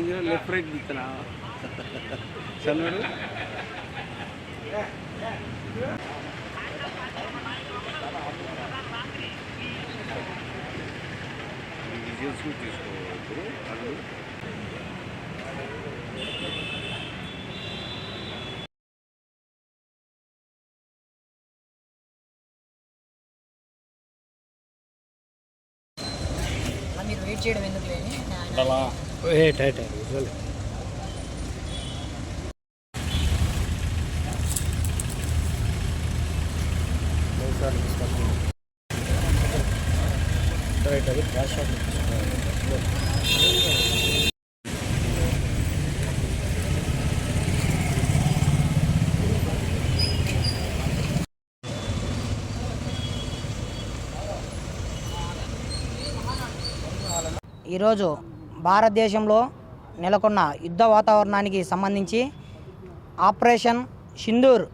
నేను left right దిక్కునా చల్లడు విజువల్స్ కూడా తీసుకోవద్దు. అది మీరు వెయిట్ చేయడం ఎందుకు లేని ఏట్ ఏట్ విజువల్ రైట్ అది క్యాష్ ఈరోజు భారతదేశంలో నెలకొన్న యుద్ధ వాతావరణానికి సంబంధించి ఆపరేషన్ సింధూర్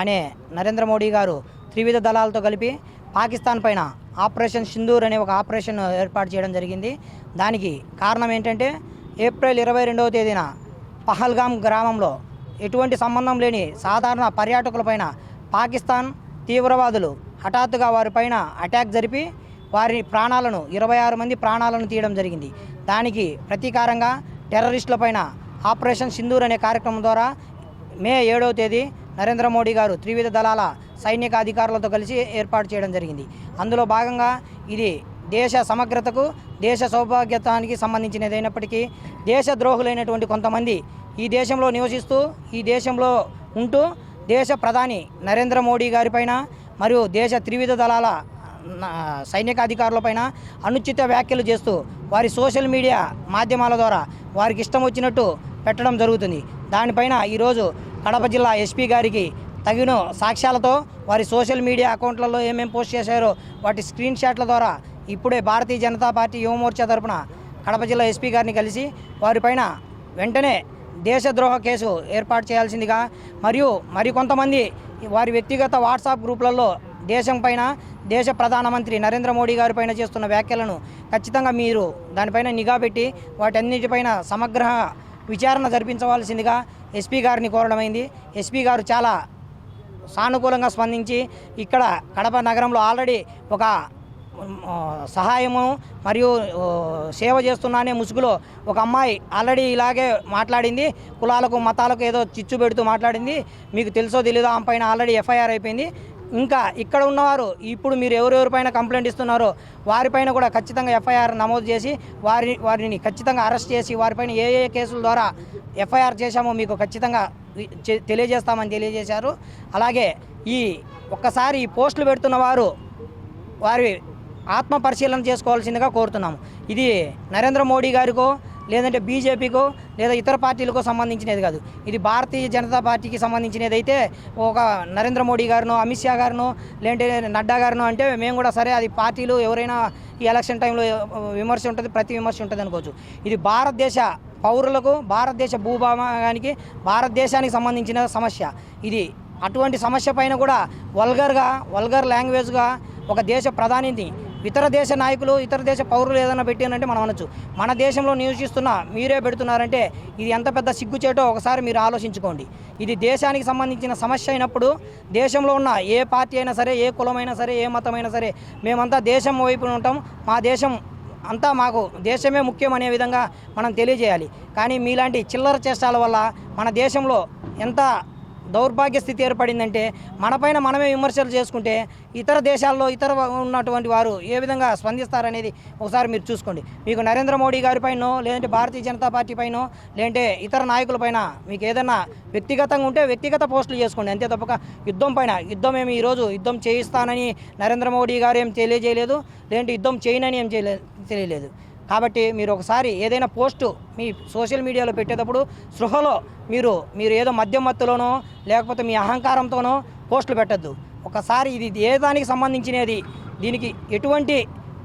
అనే నరేంద్ర మోడీ గారు త్రివిధ దళాలతో కలిపి పాకిస్తాన్ పైన ఆపరేషన్ సింధూర్ అనే ఒక ఆపరేషన్ ఏర్పాటు చేయడం జరిగింది. దానికి కారణం ఏంటంటే ఏప్రిల్ ఇరవై రెండవ తేదీన పహల్గామ్ గ్రామంలో ఎటువంటి సంబంధం లేని సాధారణ పర్యాటకులపైన పాకిస్తాన్ తీవ్రవాదులు హఠాత్తుగా వారిపైన అటాక్ జరిపి వారి ప్రాణాలను ఇరవై ఆరు మంది ప్రాణాలను తీయడం జరిగింది. దానికి ప్రతీకారంగా టెర్రరిస్టులపైన ఆపరేషన్ సింధూర్ అనే కార్యక్రమం ద్వారా మే ఏడవ తేదీ నరేంద్ర మోడీ గారు త్రివిధ దళాల సైనిక అధికారులతో కలిసి ఏర్పాటు చేయడం జరిగింది. అందులో భాగంగా ఇది దేశ సమగ్రతకు దేశ సౌభాగ్యతానికి సంబంధించినది అయినప్పటికీ దేశ ద్రోహులైనటువంటి కొంతమంది ఈ దేశంలో నివసిస్తూ ఈ దేశంలో ఉంటూ దేశ ప్రధాని నరేంద్ర మోడీ గారిపైన మరియు దేశ త్రివిధ దళాల సైనిక అధికారులపైన అనుచిత వ్యాఖ్యలు చేస్తూ వారి సోషల్ మీడియా మాధ్యమాల ద్వారా వారికి ఇష్టం వచ్చినట్టు పెట్టడం జరుగుతుంది. దానిపైన ఈరోజు కడప జిల్లా ఎస్పీ గారికి తగిన సాక్ష్యాలతో వారి సోషల్ మీడియా అకౌంట్లలో ఏమేమి పోస్ట్ చేశారో వాటి స్క్రీన్ షాట్ల ద్వారా ఇప్పుడే భారతీయ జనతా పార్టీ యువమోర్చా తరపున కడప జిల్లా ఎస్పీ గారిని కలిసి వారిపైన వెంటనే దేశద్రోహ కేసు ఏర్పాటు చేయాల్సిందిగా మరియు మరికొంతమంది వారి వ్యక్తిగత వాట్సాప్ గ్రూపులలో దేశం పైన దేశ ప్రధానమంత్రి నరేంద్ర మోడీ గారి పైన చేస్తున్న వ్యాఖ్యలను ఖచ్చితంగా మీరు దానిపైన నిఘా పెట్టి వాటన్నిటిపైన సమగ్ర విచారణ జరిపించవలసిందిగా ఎస్పీ గారిని కోరడమైంది ఎస్పీ గారు చాలా సానుకూలంగా స్పందించి ఇక్కడ కడప నగరంలో ఆల్రెడీ ఒక సహాయము మరియు సేవ చేస్తున్నానే ముసుగులో ఒక అమ్మాయి ఆల్రెడీ ఇలాగే మాట్లాడింది. కులాలకు మతాలకు ఏదో చిచ్చు పెడుతూ మాట్లాడింది. మీకు తెలుసో తెలీదో ఆమె పైన ఆల్రెడీ ఎఫ్ఐఆర్ అయిపోయింది. ఇంకా ఇక్కడ ఉన్నవారు ఇప్పుడు మీరు ఎవరెవరిపైన కంప్లైంట్ ఇస్తున్నారో వారిపైన కూడా ఖచ్చితంగా ఎఫ్ఐఆర్ నమోదు చేసి వారి వారిని ఖచ్చితంగా అరెస్ట్ చేసి వారిపైన ఏ ఏ కేసుల ద్వారా ఎఫ్ఐఆర్ చేశామో మీకు ఖచ్చితంగా తెలియజేస్తామని తెలియజేశారు. అలాగే ఈ ఒక్కసారి ఈ పోస్టులు పెడుతున్న వారు వారి ఆత్మ పరిశీలన చేసుకోవాల్సిందిగా కోరుతున్నాము. ఇది నరేంద్ర మోడీ గారికో లేదంటే బీజేపీకో లేదా ఇతర పార్టీలకో సంబంధించినది కాదు. ఇది భారతీయ జనతా పార్టీకి సంబంధించినది అయితే ఒక నరేంద్ర మోడీ గారినో అమిత్ షా గారినో లేదంటే నడ్డా గారినో అంటే మేము కూడా సరే అది పార్టీలు ఎవరైనా ఈ ఎలక్షన్ టైంలో విమర్శ ఉంటుంది ప్రతి విమర్శ ఉంటుంది అనుకోవచ్చు. ఇది భారతదేశ పౌరులకు భారతదేశ భూభాగానికి భారతదేశానికి సంబంధించిన సమస్య. ఇది అటువంటి సమస్య పైన కూడా వల్గర్గా వల్గర్ లాంగ్వేజ్గా ఒక దేశ ప్రధానిని ఇతర దేశ నాయకులు ఇతర దేశ పౌరులు ఏదైనా పెట్టారంటే మనం అనొచ్చు. మన దేశంలో నివసిస్తున్న మీరే పెడుతున్నారంటే ఇది ఎంత పెద్ద సిగ్గుచేటో ఒకసారి మీరు ఆలోచించుకోండి. ఇది దేశానికి సంబంధించిన సమస్య అయినప్పుడు దేశంలో ఉన్న ఏ పార్టీ అయినా సరే ఏ కులమైనా సరే ఏ మతమైనా సరే మేమంతా దేశం వైపున ఉంటాం. మా దేశం అంతా మాకు దేశమే ముఖ్యం అనే విధంగా మనం తెలియజేయాలి. కానీ మీలాంటి చిల్లర చేష్టాల వల్ల మన దేశంలో ఎంత దౌర్భాగ్య స్థితి ఏర్పడిందంటే మనపైన మనమే విమర్శలు చేసుకుంటే ఇతర దేశాల్లో ఇతర ఉన్నటువంటి వారు ఏ విధంగా స్పందిస్తారనేది ఒకసారి మీరు చూసుకోండి. మీకు నరేంద్ర మోడీ గారిపైనో లేదంటే భారతీయ జనతా పార్టీ పైనో లేదంటే ఇతర నాయకుల పైన మీకు ఏదైనా వ్యక్తిగతంగా ఉంటే వ్యక్తిగత పోస్టులు చేసుకోండి. అంతే తప్పక యుద్ధం పైన యుద్ధం ఏమి ఈరోజు యుద్ధం చేయిస్తానని నరేంద్ర మోడీ గారు ఏం తెలియజేయలేదు లేదంటే యుద్ధం చేయనని ఏం చేయలే తెలియలేదు. కాబట్టి మీరు ఒకసారి ఏదైనా పోస్టు మీ సోషల్ మీడియాలో పెట్టేటప్పుడు సృహలో మీరు మీరు ఏదో మద్యం మత్తులోనో లేకపోతే మీ అహంకారంతోనో పోస్టులు పెట్టద్దు. ఒకసారి ఇది ఏ దానికి సంబంధించినది? దీనికి ఎటువంటి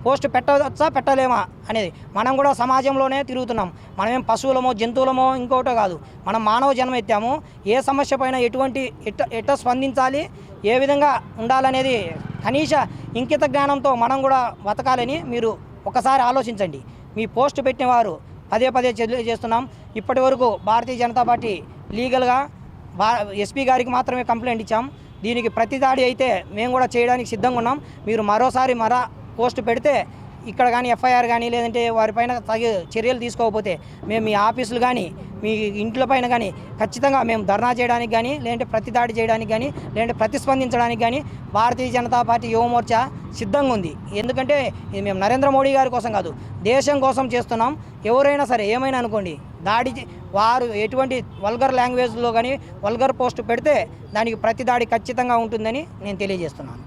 పోస్ట్ పెట్టవచ్చా పెట్టలేమా అనేది మనం కూడా సమాజంలోనే తిరుగుతున్నాం. మనమేం పశువులమో జంతువులమో ఇంకోటో కాదు. మనం మానవ జన్మ ఎత్తాము. ఏ సమస్య పైన ఎటువంటి ఎట్ట ఎట్ట స్పందించాలి? ఏ విధంగా ఉండాలనేది కనీస ఇంకిత జ్ఞానంతో మనం కూడా బతకాలని మీరు ఒకసారి ఆలోచించండి. మీ పోస్ట్ పెట్టిన వారు పదే పదే తెలియజేస్తున్నాం ఇప్పటి వరకు భారతీయ జనతా పార్టీ లీగల్గా బా ఎస్పీ గారికి మాత్రమే కంప్లైంట్ ఇచ్చాం. దీనికి ప్రతి దాడి అయితే మేము కూడా చేయడానికి సిద్ధంగా ఉన్నాం. మీరు మరోసారి మరా పోస్ట్ పెడితే ఇక్కడ కానీ ఎఫ్ఐఆర్ కానీ లేదంటే వారిపైన తగి చర్యలు తీసుకోకపోతే మేము మీ ఆఫీసులు కానీ మీ ఇంట్ల పైన కానీ ఖచ్చితంగా మేము ధర్నా చేయడానికి కానీ లేదంటే ప్రతి దాడి చేయడానికి కానీ లేదంటే ప్రతిస్పందించడానికి కానీ భారతీయ జనతా పార్టీ యువమోర్చా సిద్ధంగా ఉంది. ఎందుకంటే ఇది మేము నరేంద్ర మోడీ గారి కోసం కాదు దేశం కోసం చేస్తున్నాం. ఎవరైనా సరే ఏమైనా అనుకోండి దాడి వారు ఎటువంటి వల్గర్ లాంగ్వేజ్లో కానీ వల్గర్ పోస్ట్ పెడితే దానికి ప్రతి దాడి ఖచ్చితంగా ఉంటుందని నేను తెలియజేస్తున్నాను.